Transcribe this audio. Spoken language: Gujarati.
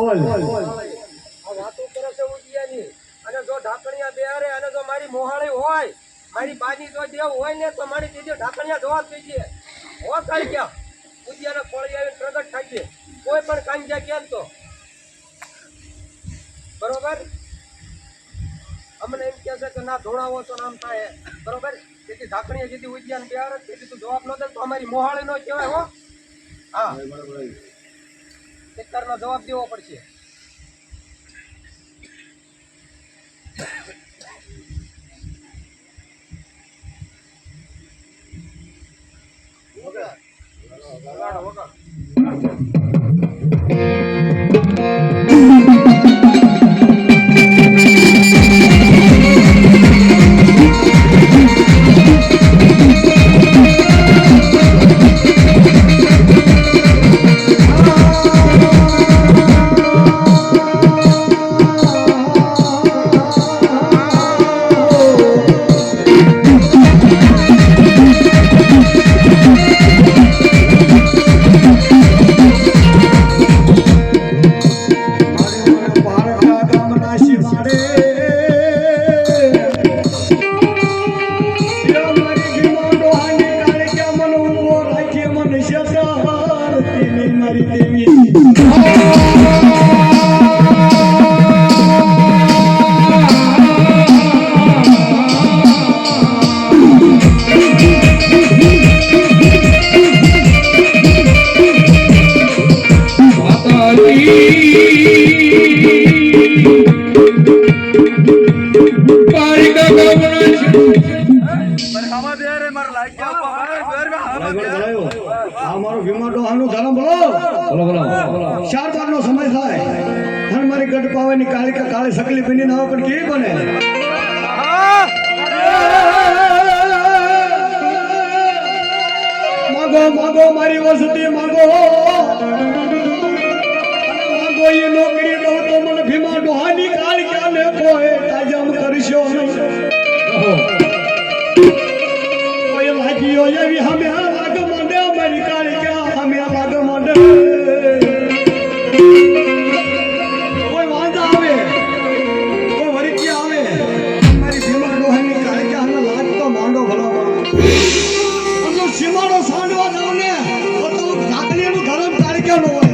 બોલ. વાતો કરે છે ઉજિયાની અને જો ઢાકણિયા બેહારે અને જો મારી મોહાળી હોય, મારી બાજી દેવ હોય ને, તો મારી દીદી જોવા થઈ જઈએ. હો થઈ ગયા ઉજિયાને કોળી આવી પ્રગટ કોઈ પણ કાંજા કેમ તો. બરોબર? અમને એમ કહે કે ના ધોળાવો તો નામ થાય. બરોબર? તેથી ઢાકણીએ જેથી ઉજ્જૈન બિહાર તેથી તું જવાબ ન દે તો અમારી મોહાળી નો કહેવાય હો. હા. નો જવાબ દેવો પડશે વગાડો, વગાડો. માં ડોહાનો ધર્મ બોલો. બોલો બોલો ચાર બાર નો સમય થાય. અને મારી ગઢ પાવે ની કાળી કાળી સકલી બની ના પણ કેવી બને? માગો માગો મારી વસતી માગો. માગો એ નોકરી દો તો મને ભીમા ડોહાની કાળી ક્યાં લેતો હોય Yo no voy